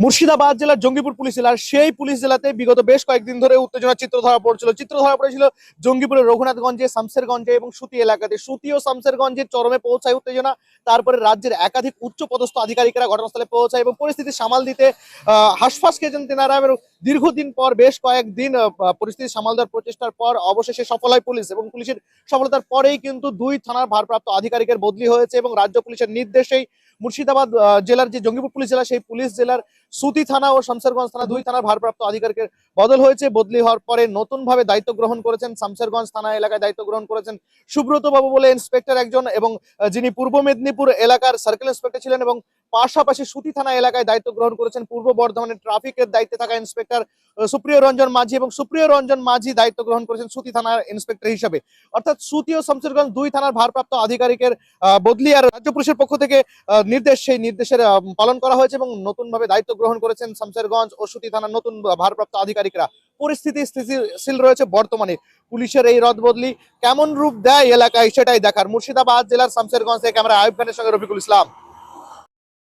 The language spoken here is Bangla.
মুর্শিদাবাদ জেলার জঙ্গিপুর পুলিশ জেলার সেই পুলিশ জেলাতে বিগত বেশ কয়েকদিন ধরে উত্তেজনা চিত্র ধরা পড়ছিল। চিত্র ধরা পড়েছিল জঙ্গিপুরের রঘুনাথগঞ্জে শামসেরগঞ্জে এবং সুতি এলাকাতে। সুতি ও শামসেরগঞ্জের চরমে পৌঁছায় উত্তেজনা তারপরে রাজ্যের একাধিক উচ্চ পদস্থ আধিকারিকরা ঘটনাস্থলে পৌঁছায় এবং পরিস্থিতি সামাল দিতে আহ, হাসফাস খেয়েছেন তেনারা দীর্ঘদিন পর, বেশ কয়েকদিন পরিস্থিতি সামাল দেওয়ার প্রচেষ্টার পর অবশেষে সফল হয় পুলিশ এবং পুলিশের সফলতার পরেই কিন্তু দুই থানার ভারপ্রাপ্ত আধিকারিকের বদলি হয়েছে এবং রাজ্য পুলিশের নির্দেশেই মুর্শিদাবাদ জেলার যে জঙ্গিপুর পুলিশ জেলা, সেই পুলিশ জেলার সুতি থানা ও শামসেরগঞ্জ থানা দুই থানার ভারপ্রাপ্ত আধিকারিকের বদল হয়েছে। বদলি হওয়ার পরে নতুন ভাবে দায়িত্ব গ্রহণ করেছেন শামসেরগঞ্জ থানা এলাকায় দায়িত্ব গ্রহণ করেছেন সুব্রত বাবু বলে ইন্সপেক্টর একজন এবং যিনি পূর্ব মেদিনীপুর এলাকার সার্কেল ইন্সপেক্টর ছিলেন এবং পাশাপাশি সুতি থানা এলাকায় দায়িত্ব গ্রহণ করেছেন পূর্ব বর্ধমানের ট্রাফিকের দায়িত্বে থাকা ইন্সপেক্টর সুপ্রিয় রঞ্জন মাঝি এবং সুপ্রিয় রঞ্জন মাঝি দায়িত্ব গ্রহণ করেছেন সুতি থানার ইন্সপেক্টর হিসাবে। অর্থাৎ সুতি ও শামসেরগঞ্জ দুই থানার ভারপ্রাপ্ত আধিকারিকের বদলি আর রাজ্য পুলিশের পক্ষ থেকে নির্দেশ, সেই নির্দেশের পালন করা হয়েছে এবং নতুন ভাবে দায়িত্ব গ্রহণ করেছেন শামসেরগঞ্জ ও সুতি থানার নতুন ভারপ্রাপ্ত আধিকারিকরা। পরিস্থিতি স্থিতিশীল রয়েছে বর্তমানে। পুলিশের এই রদ বদলি কেমন রূপ দেয় এলাকায় সেটাই দেখার। মুর্শিদাবাদ জেলার শামসেরগঞ্জ থেকে ক্যামেরা আয়ুব খানের সঙ্গে রফিকুল ইসলাম।